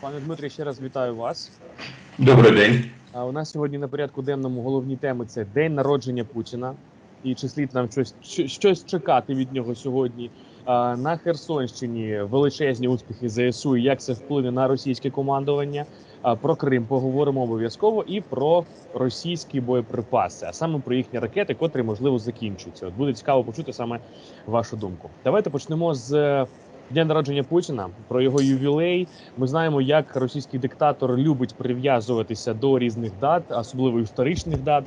Пане Дмитрі, ще раз вітаю вас. Добрий день. А у нас сьогодні на порядку денному головні теми це день народження Путіна. І чи слід нам щось щось чекати від нього сьогодні? На Херсонщині величезні успіхи ЗСУ. і Як це вплине на російське командування? Про Крим поговоримо обов'язково і про російські боєприпаси, а саме про їхні ракети, котрі можливо закінчуються. От буде цікаво почути саме вашу думку. Давайте почнемо з дня народження Путіна про його ювілей. Ми знаємо, як російський диктатор любить прив'язуватися до різних дат, особливо історичних дат.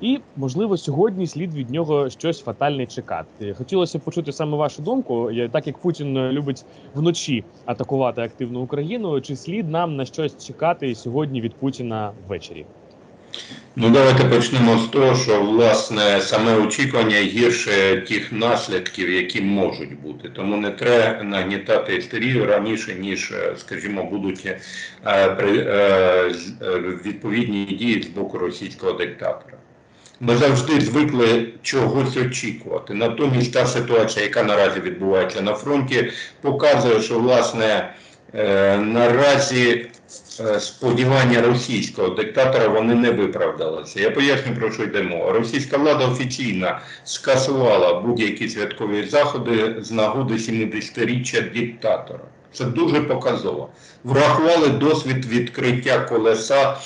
І можливо сьогодні слід від нього щось фатальне чекати. Хотілося б почути саме вашу думку. Так як Путін любить вночі атакувати активну Україну, чи слід нам на щось чекати сьогодні від Путіна ввечері? Ну давайте почнемо з того, що власне саме очікування гірше тих наслідків, які можуть бути. Тому не треба нагнітати істерію раніше, ніж, е, скажімо, будуть е, е, відповідні дії з боку російського диктатора. Ми завжди звикли чогось очікувати. Натомість та ситуація, яка наразі відбувається на фронті, показує, що власне наразі сподівання російського диктатора вони не виправдалися. Я поясню про що йде мова. Російська влада офіційно скасувала будь-які святкові заходи з нагоди 70-річчя диктатора. Це дуже показово. Врахували досвід відкриття колеса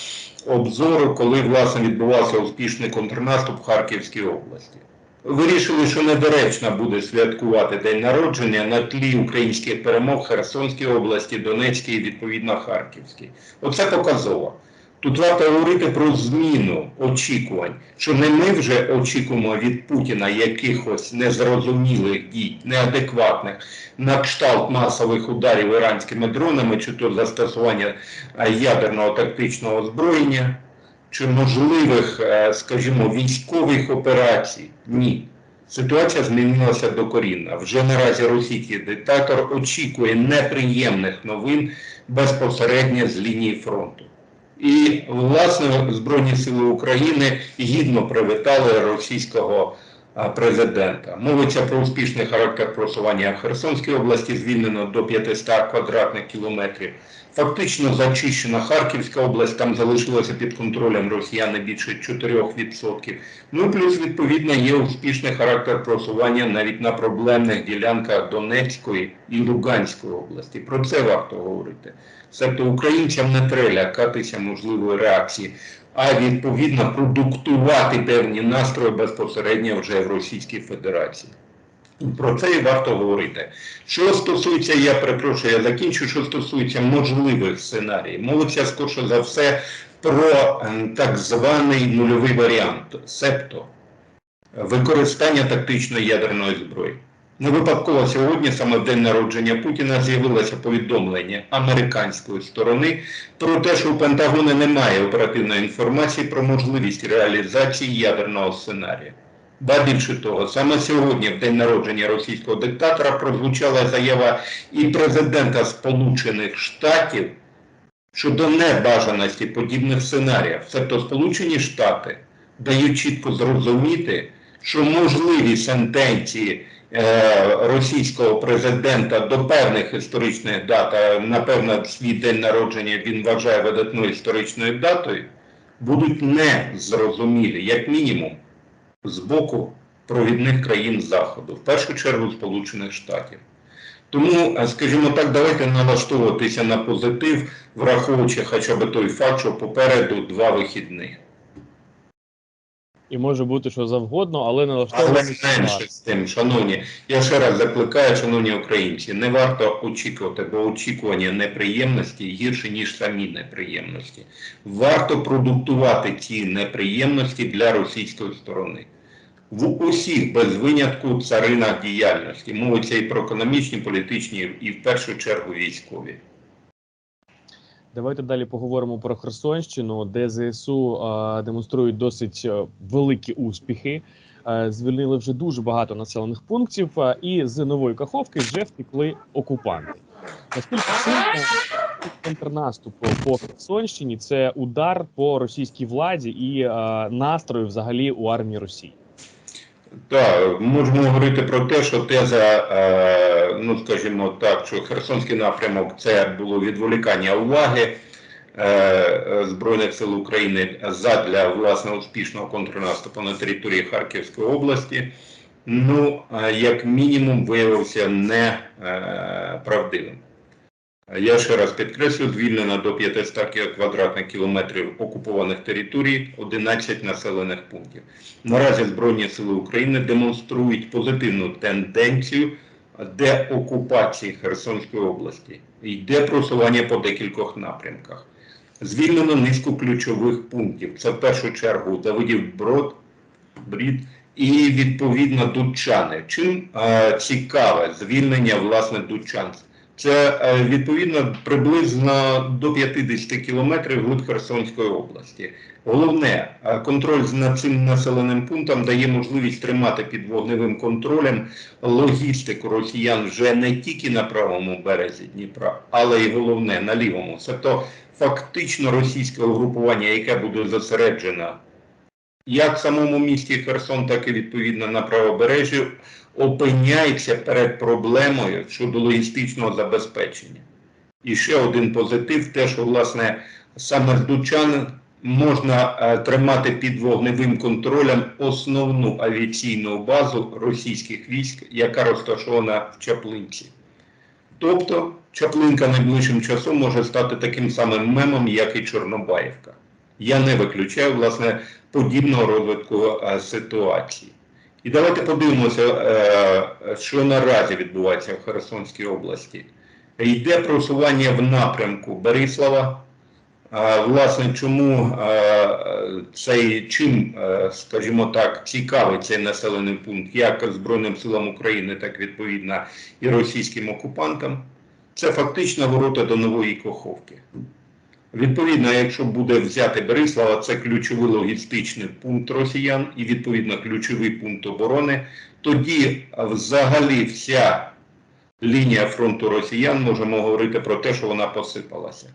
обзору, коли власне відбувався успішний контрнаступ в Харківській області. Вирішили, що недоречно буде святкувати день народження на тлі українських перемог Херсонській області, Донецькій і відповідно Харківській. Оце показово. Тут варто говорити про зміну очікувань, що не ми вже очікуємо від Путіна якихось незрозумілих дій, неадекватних на кшталт масових ударів іранськими дронами, чи то застосування е, ядерного тактичного озброєння, чи можливих, е, скажімо, військових операцій. Ні. Ситуація змінилася докорінно. Вже наразі російський диктатор очікує неприємних новин безпосередньо з лінії фронту. І, власне, Збройні Сили України гідно привітали російського президента. Мовиться про успішний характер просування в Херсонській області, звільнено до 500 квадратних кілометрів. Фактично зачищена Харківська область, там залишилося під контролем росіян більше 4%. Ну плюс, відповідно, є успішний характер просування навіть на проблемних ділянках Донецької і Луганської області. Про це варто говорити. Себто українцям не треба лякатися можливої реакції, а відповідно продуктувати певні настрої безпосередньо вже в Російській Федерації. Про це і варто говорити. Що стосується, я перепрошую, я закінчу, що стосується можливих сценаріїв, мовиться скорше за все про е, так званий нульовий варіант, себто використання тактичної ядерної зброї. Не випадково сьогодні, саме в день народження Путіна, з'явилося повідомлення американської сторони про те, що у Пентагоні немає оперативної інформації про можливість реалізації ядерного сценарія. Ба більше того, саме сьогодні, в день народження російського диктатора, прозвучала заява і президента Сполучених Штатів щодо небажаності подібних сценаріїв. Тобто Сполучені Штати дають чітко зрозуміти, що можливі сентенції російського президента до певних історичних дат, напевно, свій день народження він вважає видатною історичною датою, будуть незрозумілі, як мінімум, з боку провідних країн Заходу, в першу чергу Сполучених Штатів. Тому, е, скажімо так, давайте налаштовуватися на позитив, враховуючи хоча б той факт, що попереду два вихідних. І може бути що завгодно, але Але менше з тим, шановні, я ще раз закликаю, шановні українці, не варто очікувати, бо очікування неприємності гірше, ніж самі неприємності. Варто продуктувати ці неприємності для російської сторони. В усіх без винятку царинах діяльності. Мовиться і про економічні, політичні, і в першу чергу військові. Давайте далі поговоримо про Херсонщину, де ЗСУ демонструють досить е, великі успіхи. Е, звільнили вже дуже багато населених пунктів, е, і з нової каховки вже втекли окупанти. Наскільки сильно контрнаступ по Херсонщині це удар по російській владі і настрою взагалі у армії Росії? Так, можемо говорити про те, що теза, е, ну скажімо так, що Херсонський напрямок це було відволікання уваги е, е, Збройних сил України задля власне успішного контрнаступу на території Харківської області. Ну, е, як мінімум, виявився неправдивим. Я ще раз підкреслю, звільнено до 500 квадратних кілометрів окупованих територій, 11 населених пунктів. Наразі Збройні Сили України демонструють позитивну тенденцію деокупації Херсонської області. Йде просування по декількох напрямках. Звільнено низку ключових пунктів. Це в першу чергу Давидів Брод, Брід і відповідно Дудчани. Чим е, цікаве звільнення власне Дудчан? Це е, відповідно приблизно до 50 кілометрів від Херсонської області. Головне, е, контроль над цим населеним пунктом дає можливість тримати під вогневим контролем логістику росіян вже не тільки на правому березі Дніпра, але й головне на лівому. Це то фактично російське угрупування, яке буде зосереджено як в самому місті Херсон, так і відповідно на правобережжі, опиняється перед проблемою щодо логістичного забезпечення. І ще один позитив, те, що власне саме з Дучан можна е, тримати під вогневим контролем основну авіаційну базу російських військ, яка розташована в Чаплинці. Тобто Чаплинка найближчим часом може стати таким самим мемом, як і Чорнобаївка. Я не виключаю власне подібного розвитку е, ситуації. І давайте подивимося, е, що наразі відбувається в Херсонській області. Йде просування в напрямку Борислава. Власне, чому е, цей чим, е, скажімо так, цікавий цей населений пункт як Збройним силам України, так відповідно і російським окупантам, це фактично ворота до нової Коховки. Відповідно, якщо буде взяти Берислава, це ключовий логістичний пункт росіян і відповідно ключовий пункт оборони, тоді взагалі вся лінія фронту росіян можемо говорити про те, що вона посипалася.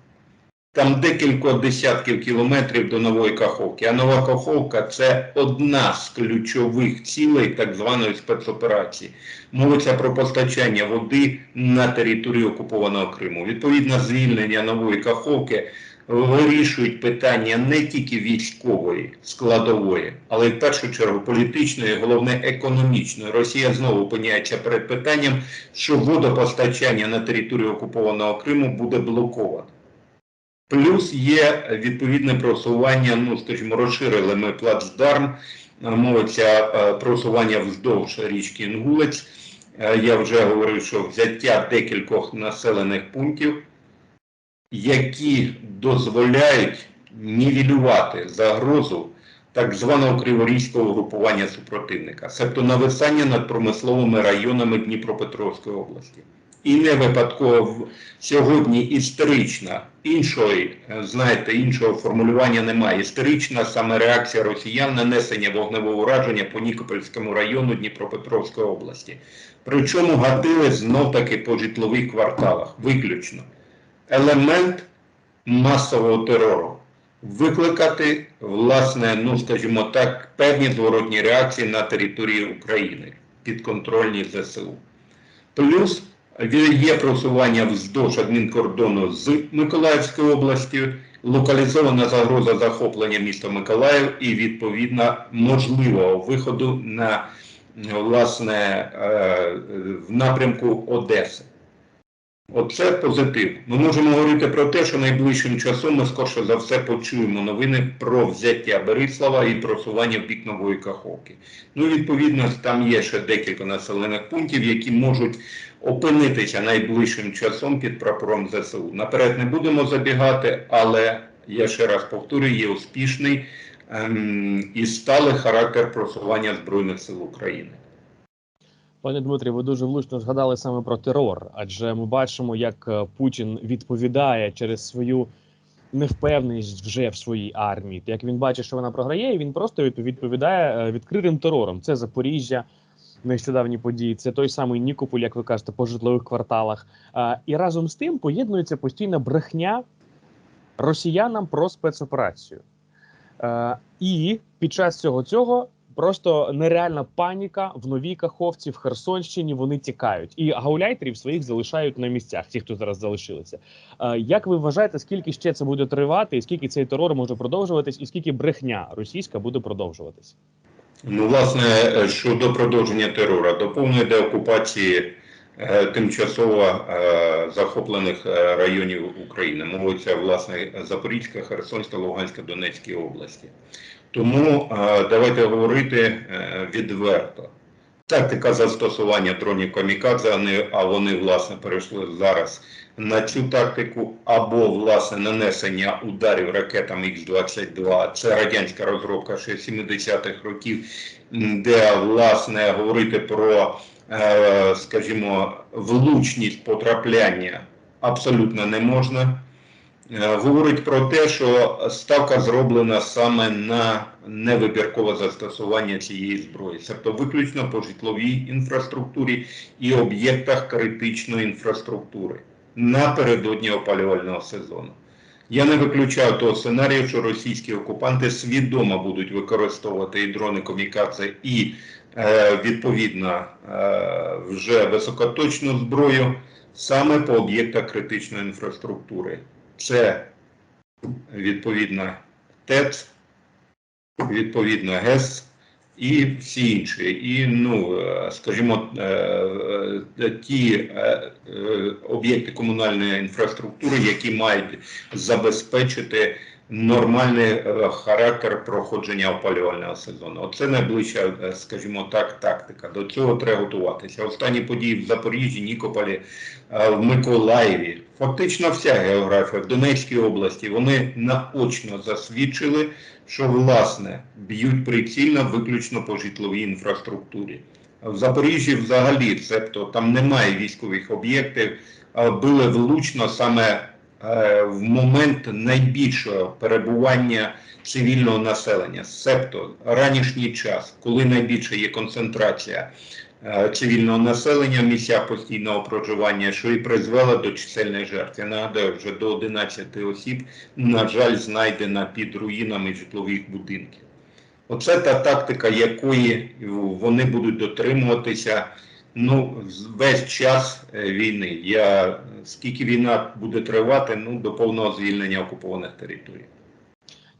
Там декілька десятків кілометрів до Нової Каховки. А Нова Каховка це одна з ключових цілей так званої спецоперації. Мовиться про постачання води на територію окупованого Криму. Відповідно, звільнення Нової Каховки вирішують питання не тільки військової складової, але й в першу чергу політичної, головне економічної. Росія знову опиняється перед питанням, що водопостачання на територію окупованого Криму буде блоковано. Плюс є відповідне просування, ну скажімо, розширили ми плацдарм, е, мовиться е, просування вздовж річки Інгулець. Е, Я вже говорив, що взяття декількох населених пунктів, які дозволяють нівелювати загрозу так званого криворізького групування супротивника, себто нависання над промисловими районами Дніпропетровської області. І не випадково сьогодні історична іншої, е, знаєте, іншого формулювання немає. Історична саме реакція росіян на несення вогневого ураження по Нікопольському району Дніпропетровської області. Причому гатили знов таки по житлових кварталах, виключно. Елемент масового терору. Викликати, власне, ну скажімо так, певні зворотні реакції на території України, підконтрольні ЗСУ. Плюс є просування вздовж адмінкордону з Миколаївською областю, локалізована загроза захоплення міста Миколаїв і відповідно можливого виходу на власне е, в напрямку Одеси. Оце позитив. Ми можемо говорити про те, що найближчим часом ми скорше за все почуємо новини про взяття Берислава і просування в бік нової Каховки. Ну, відповідно, там є ще декілька населених пунктів, які можуть опинитися найближчим часом під прапором ЗСУ. Наперед не будемо забігати, але я ще раз повторюю, є успішний ем, і сталий характер просування Збройних сил України. Пане Дмитрі, ви дуже влучно згадали саме про терор, адже ми бачимо, як е, Путін відповідає через свою невпевненість вже в своїй армії. Як він бачить, що вона програє, він просто відповідає е, відкритим терором. Це Запоріжжя, нещодавні події, це той самий Нікополь, як ви кажете, по житлових кварталах. А, І разом з тим поєднується постійна брехня росіянам про спецоперацію. Е, І під час цього цього просто нереальна паніка в новій Каховці, в Херсонщині. Вони тікають, і гауляйтерів своїх залишають на місцях. Ті, хто зараз залишилися. Як ви вважаєте, скільки ще це буде тривати, і скільки цей терор може продовжуватись, і скільки брехня російська буде продовжуватись? Ну, власне, е, щодо продовження терору, до деокупації е, тимчасово е, захоплених районів України. Мовиться, власне, Запорізька, Херсонська, Луганська, Донецька області. Тому давайте говорити відверто. Тактика застосування дронів камікадзе, а вони, власне, перейшли зараз на цю тактику, або, власне, нанесення ударів ракетами Х-22. Це радянська розробка ще 70-х років, де, власне, говорити про, е, скажімо, влучність потрапляння абсолютно не можна. Е, Говорить про те, що ставка зроблена саме на невибіркове застосування цієї зброї, тобто виключно по житловій інфраструктурі і об'єктах критичної інфраструктури напередодні опалювального сезону. Я не виключаю того сценарію, що російські окупанти свідомо будуть використовувати і дрони комікадзе, і е, відповідно е, вже високоточну зброю саме по об'єктах критичної інфраструктури. Це відповідно ТЕЦ, відповідно ГЕС і всі інші. І, ну, е, скажімо, е, е, ті об'єкти комунальної інфраструктури, які мають забезпечити нормальний характер проходження опалювального сезону. Оце найближча, скажімо так, тактика. До цього треба готуватися. Останні події в Запоріжжі, Нікополі, в Миколаєві, фактично вся географія в Донецькій області, вони наочно засвідчили, що власне б'ють прицільно виключно по житловій інфраструктурі. В Запоріжжі взагалі, цебто там немає військових об'єктів, а били влучно саме е, в момент найбільшого перебування цивільного населення, себто ранішній час, коли найбільше є концентрація цивільного населення в місцях постійного проживання, що і призвело до чисельних жертв. Я нагадаю, вже до 11 осіб, на жаль, знайдена під руїнами житлових будинків. Оце та тактика, якої вони будуть дотримуватися ну, весь час е, війни. Я, скільки війна буде тривати, ну, до повного звільнення окупованих територій.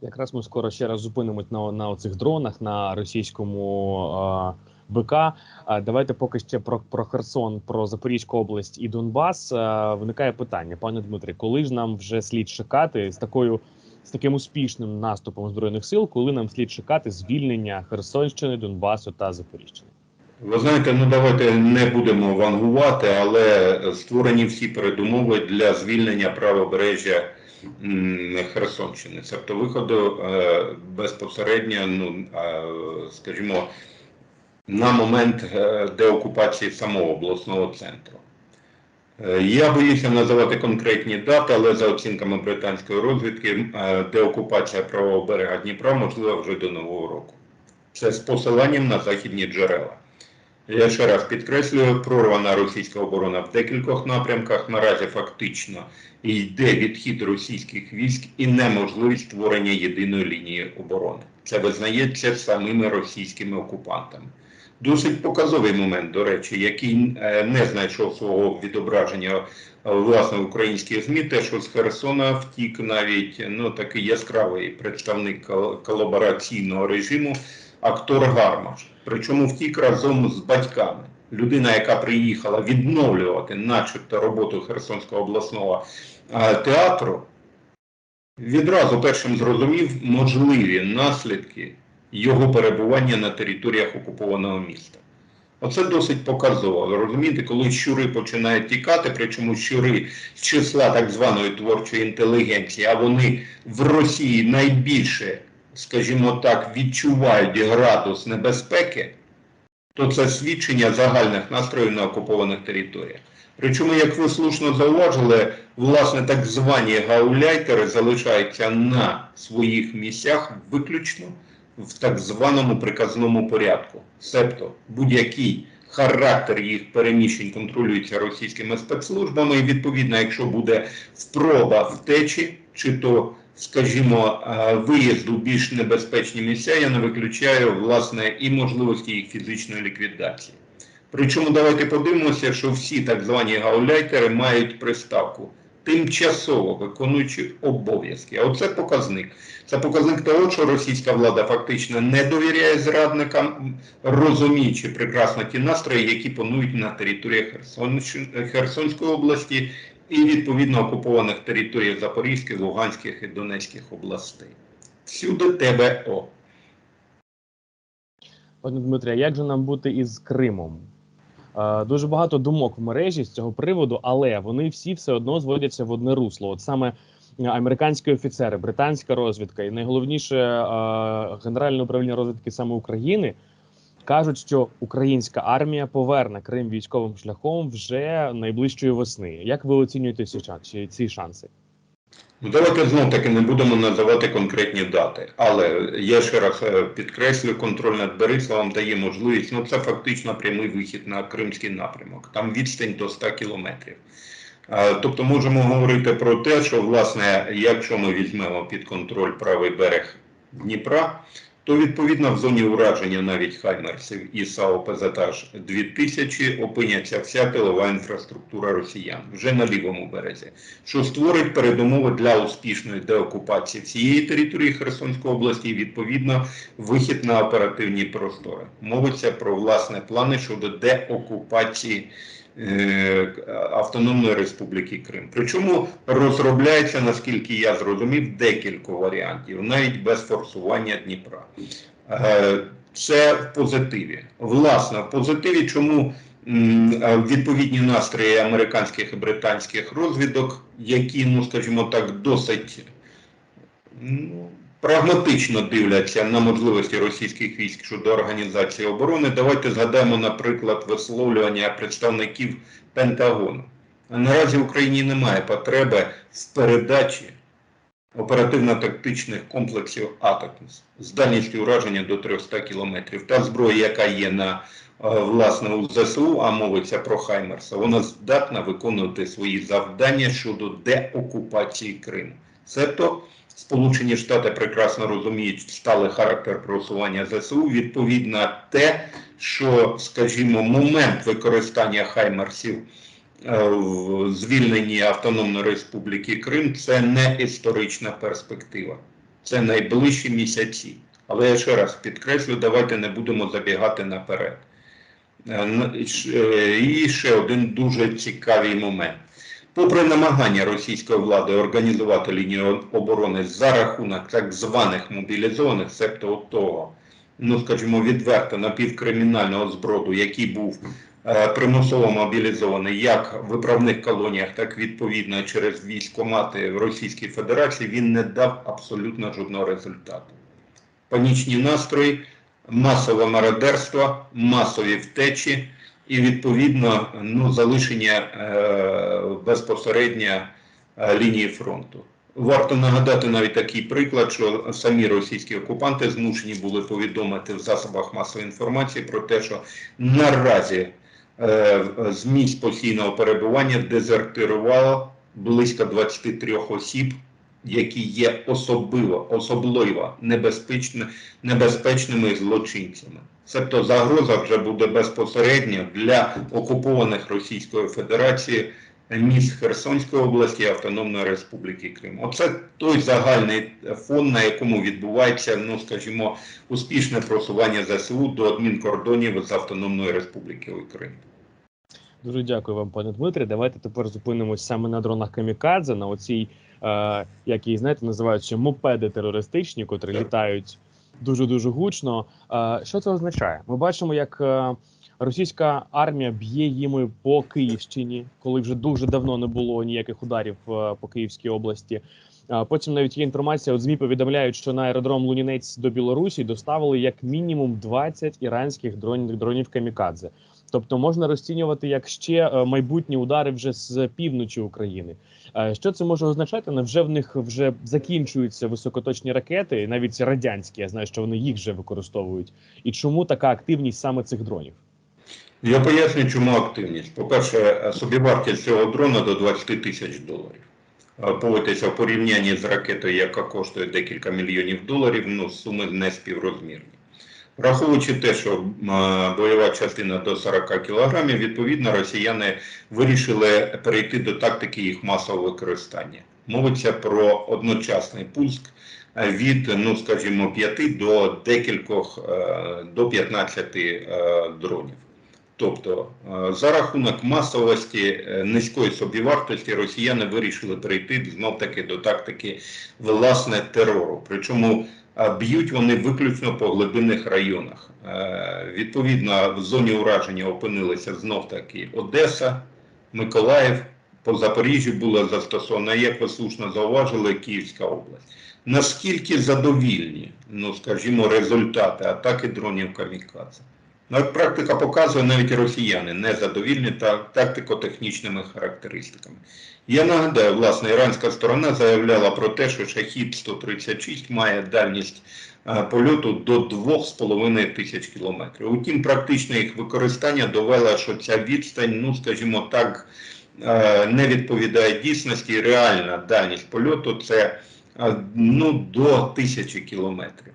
Якраз ми скоро ще раз зупинимось на, на оцих дронах на російському е, БК. Давайте поки ще про, про Херсон, про Запорізьку область і Донбас. Виникає питання, пане Дмитре, коли ж нам вже слід чекати з такою з таким успішним наступом збройних сил, коли нам слід чекати звільнення Херсонщини, Донбасу та Запоріжжя? Ви знаєте, ну давайте не будемо вангувати, але створені всі передумови для звільнення правобережжя Херсонщини. Тобто виходу е, безпосередньо, ну скажімо, на момент е, деокупації самого обласного центру. Е, Я боюся називати конкретні дати, але за оцінками британської розвідки, е, деокупація правого берега Дніпра можлива вже до нового року. Це з посиланням на західні джерела. Я ще раз підкреслюю, прорвана російська оборона в декількох напрямках. Наразі фактично йде відхід російських військ і неможливість створення єдиної лінії оборони. Це визнається самими російськими окупантами. Досить показовий момент, до речі, який е, не знайшов свого відображення е, власне українських ЗМІ, те, що з Херсона втік навіть ну такий яскравий представник колабораційного режиму актор Гармаш. Причому втік разом з батьками. Людина, яка приїхала відновлювати, начебто, роботу Херсонського обласного е, театру, відразу першим зрозумів можливі наслідки його перебування на територіях окупованого міста. Оце досить показово. Розумієте, коли щури починають тікати, причому щури з числа так званої творчої інтелігенції, а вони в Росії найбільше, скажімо так, відчувають градус небезпеки, то це свідчення загальних настроїв на окупованих територіях. Причому, як ви слушно зауважили, власне, так звані гауляйтери залишаються на своїх місцях виключно в так званому приказному порядку. Себто будь-який характер їх переміщень контролюється російськими спецслужбами, і відповідно, якщо буде спроба втечі, чи то скажімо, е, виїзду більш небезпечні місця, я не виключаю власне і можливості їх фізичної ліквідації. Причому давайте подивимося, що всі так звані гауляйтери мають приставку тимчасово виконуючи обов'язки. А оце показник. Це показник того, що російська влада фактично не довіряє зрадникам, розуміючи прекрасно ті настрої, які панують на території Херсонської області і відповідно окупованих територій Запорізької, Луганських і Донецьких областей. Всюди ТВО. Пане Дмитре, як же нам бути із Кримом? Е, Дуже багато думок в мережі з цього приводу, але вони всі все одно зводяться в одне русло. От саме е, американські офіцери, британська розвідка і найголовніше е, Генеральне управління розвідки саме України кажуть, що українська армія поверне Крим військовим шляхом вже найближчої весни. Як ви оцінюєте ці? Ці шанси? Ну, давайте знов таки не будемо називати конкретні дати. Але я ще раз е, підкреслю, контроль над Борисовим дає можливість, ну це фактично прямий вихід на Кримський напрямок. Там відстань до 100 кілометрів. Тобто можемо говорити про те, що власне, якщо ми візьмемо під контроль правий берег Дніпра, то відповідно в зоні ураження навіть Хаймерсів і САУ ПЗТАЖ 2000 опиняться вся тилова інфраструктура росіян вже на лівому березі, що створить передумови для успішної деокупації всієї території Херсонської області і відповідно вихід на оперативні простори. Мовиться про власне плани щодо деокупації Автономної Республіки Крим. Причому розробляється, наскільки я зрозумів, декілька варіантів, навіть без форсування Дніпра. Е, Це в позитиві. Власне, в позитиві, чому е, відповідні настрої американських і британських розвідок, які, ну скажімо так, досить ну, прагматично дивляться на можливості російських військ щодо організації оборони. Давайте згадаємо, наприклад, висловлювання представників Пентагону. Наразі в Україні немає потреби в передачі оперативно-тактичних комплексів «Атакмс» з дальністю ураження до 300 кілометрів. Та зброя, яка є на е, власне у ЗСУ, а мовиться про Хаймерса, вона здатна виконувати свої завдання щодо деокупації Криму. Себто Сполучені Штати прекрасно розуміють сталий характер просування ЗСУ, відповідно те, що, скажімо, момент використання Хаймерсів е, в звільненні Автономної Республіки Крим це не історична перспектива, це найближчі місяці. Але я ще раз підкреслю, давайте не будемо забігати наперед. Е, І ще один дуже цікавий момент. Попри намагання російської влади організувати лінію оборони за рахунок так званих мобілізованих, себто того, ну скажімо, відверто напівкримінального зброду, який був е, примусово мобілізований як в виправних колоніях, так відповідно через військомати в Російській Федерації, він не дав абсолютно жодного результату. Панічні настрої, масове мародерство, масові втечі і відповідно ну, залишення е, безпосередньо е, лінії фронту. Варто нагадати навіть такий приклад, що самі російські окупанти змушені були повідомити в засобах масової інформації про те, що наразі е, з місць постійного перебування дезертирувало близько 23 осіб, які є особливо, особливо небезпечні, небезпечними злочинцями. Себто загроза вже буде безпосередньо для окупованих Російською Федерацією міст Херсонської області і Автономної Республіки Крим. Оце той загальний фон, на якому відбувається, ну скажімо, успішне просування ЗСУ до адмінкордонів з Автономної Республіки Крим. Дуже дякую вам, пане Дмитре. Давайте тепер зупинимось саме на дронах Камікадзе, на оцій, е, як її знаєте, називають ще мопеди терористичні, котрі літають дуже дуже гучно. Е, що це означає? Ми бачимо, як е, російська армія б'є їми по Київщині, коли вже дуже давно не було ніяких ударів е, по Київській області. Потім навіть є інформація. От змі повідомляють, що на аеродром Лунінець до Білорусі доставили як мінімум 20 іранських дронів дронів камікадзе. Тобто можна розцінювати як ще е, майбутні удари вже з півночі України. Е, Що це може означати? Невже в них вже закінчуються високоточні ракети, навіть радянські. Я знаю, що вони їх вже використовують. І чому така активність саме цих дронів? Я поясню, чому активність. По-перше, собівартість цього дрона до 20 тисяч доларів. е, в порівнянні з ракетою, яка коштує декілька мільйонів доларів, ну суми не співрозмірні. Враховуючи те, що бойова частина до 40 кілограмів, відповідно, росіяни вирішили перейти до тактики їх масового використання. Мовиться про одночасний пуск е, від, ну скажімо, 5 до декількох е, до 15 е, дронів. Тобто, е, за рахунок масовості е, низької собівартості росіяни вирішили перейти знов таки до тактики власне терору. Причому б'ють вони виключно по глибинних районах. Е, Відповідно, в зоні ураження опинилися знов таки Одеса, Миколаїв, по Запоріжжю була застосована, як ви слушно зауважили, Київська область. Наскільки задовільні, ну скажімо, результати атаки дронів камікадзе? Ну, от практика показує, навіть росіяни незадовільні та тактико-технічними характеристиками. Я нагадаю, власне, іранська сторона заявляла про те, що шахід 136 має дальність е, польоту до 2,5 тисяч кілометрів. Утім, практичне їх використання довело, що ця відстань, ну скажімо так, е, не відповідає дійсності. Реальна дальність польоту це е, ну, до тисячі кілометрів.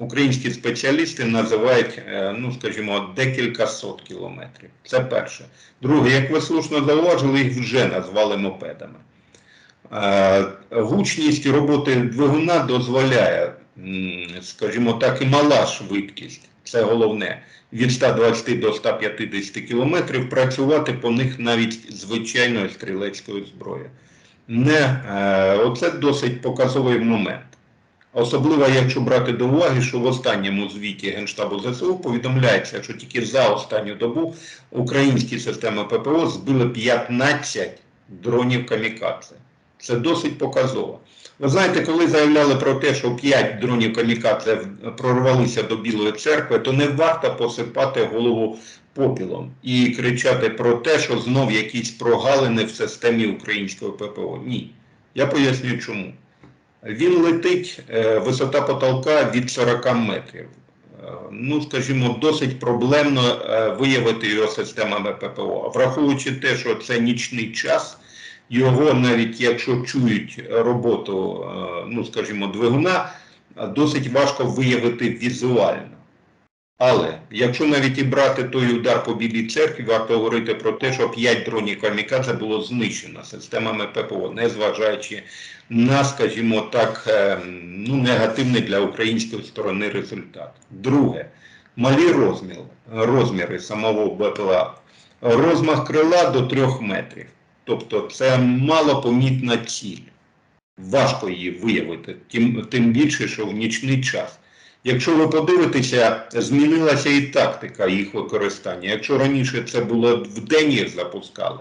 Українські спеціалісти називають, е, ну скажімо, декілька сот кілометрів. Це перше. Друге, як ви слушно зауважили, їх вже назвали мопедами. Е, Гучність роботи двигуна дозволяє, скажімо так, і мала швидкість. Це головне. Від 120 до 150 кілометрів працювати по них навіть звичайною стрілецькою зброєю. Не, е, оце досить показовий момент. Особливо, якщо брати до уваги, що в останньому звіті Генштабу ЗСУ повідомляється, що тільки за останню добу українські системи ППО збили 15 дронів камікадзе. Це досить показово. Ви знаєте, коли заявляли про те, що 5 дронів камікадзе прорвалися до Білої церкви, то не варто посипати голову попілом і кричати про те, що знов якісь прогалини в системі українського ППО. Ні. Я поясню чому. Він летить, е, висота потолка від 40 метрів. Е, Ну, скажімо, досить проблемно е, виявити його системами ППО. Враховуючи те, що це нічний час, його навіть якщо чують роботу, ну, скажімо, двигуна, досить важко виявити візуально. Але якщо навіть і брати той удар по білій церкві, варто говорити про те, що 5 дронів камікадзе було знищено системами ППО, незважаючи на, скажімо так, е, ну, негативний для української сторони результат. Друге, малі розміри, розміри самого БПЛА. Розмах крила до 3 метрів. Тобто це малопомітна ціль. Важко її виявити, тим, тим більше, що в нічний час. Якщо ви подивитеся, змінилася і тактика їх використання. Якщо раніше це було вдень їх запускали,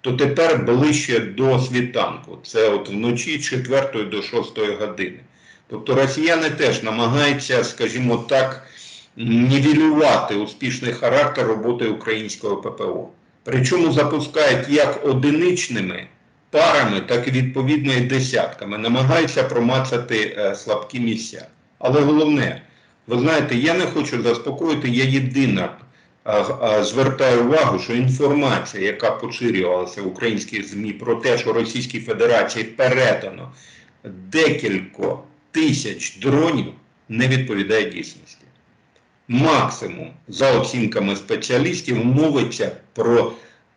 то тепер ближче до світанку. Це от вночі 4 до 6 години. Тобто росіяни теж намагаються, скажімо так, нівелювати успішний характер роботи українського ППО. Причому запускають як одиничними парами, так і відповідно і десятками, намагаються промацати е, слабкі місця. Але головне, ви знаєте, я не хочу заспокоїти, я єдина а, а, звертаю увагу, що інформація, яка поширювалася в українських ЗМІ про те, що Російській Федерації передано декілька тисяч дронів, не відповідає дійсності. Максимум, за оцінками спеціалістів, мовиться про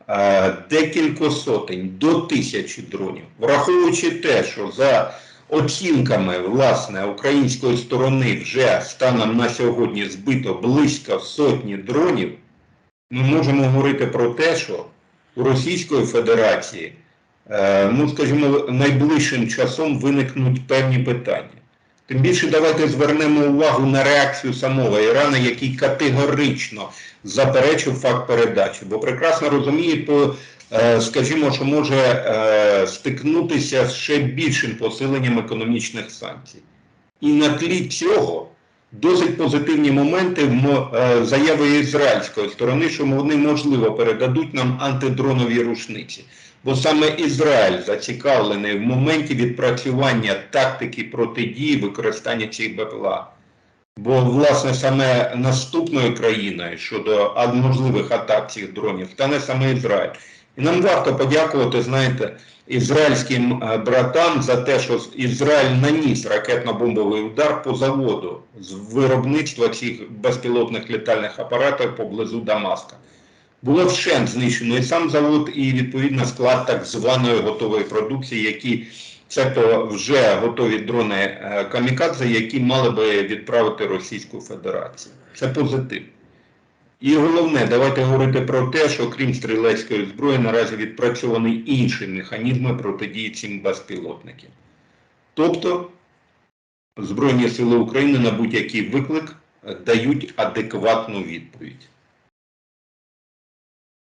е, декілька сотень до тисячі дронів, враховуючи те, що за оцінками власне української сторони вже станом на сьогодні збито близько сотні дронів, ми можемо говорити про те, що у Російської Федерації, е, ну скажімо, найближчим часом виникнуть певні питання. Тим більше давайте звернемо увагу на реакцію самого Ірану, який категорично заперечив факт передачі, бо прекрасно розуміє, е, скажімо, що може е, стикнутися з ще більшим посиленням економічних санкцій. І на тлі цього досить позитивні моменти в е, заяви ізраїльської сторони, що вони можливо передадуть нам антидронові рушниці. Бо саме Ізраїль зацікавлений в моменті відпрацювання тактики протидії використання цих БПЛА. Бо, власне, саме наступною країною щодо можливих атак цих дронів стане саме Ізраїль. І нам варто подякувати, знаєте, ізраїльським е, братам за те, що Ізраїль наніс ракетно-бомбовий удар по заводу з виробництва цих безпілотних літальних апаратів поблизу Дамаска. Було вщент знищено і сам завод, і відповідно склад так званої готової продукції, які це то вже готові дрони е, камікадзе, які мали би відправити Російську Федерацію. Це позитив. І головне, давайте говорити про те, що крім стрілецької зброї, наразі відпрацьовані інші механізми протидії цим безпілотникам. Тобто Збройні сили України на будь-який виклик дають адекватну відповідь.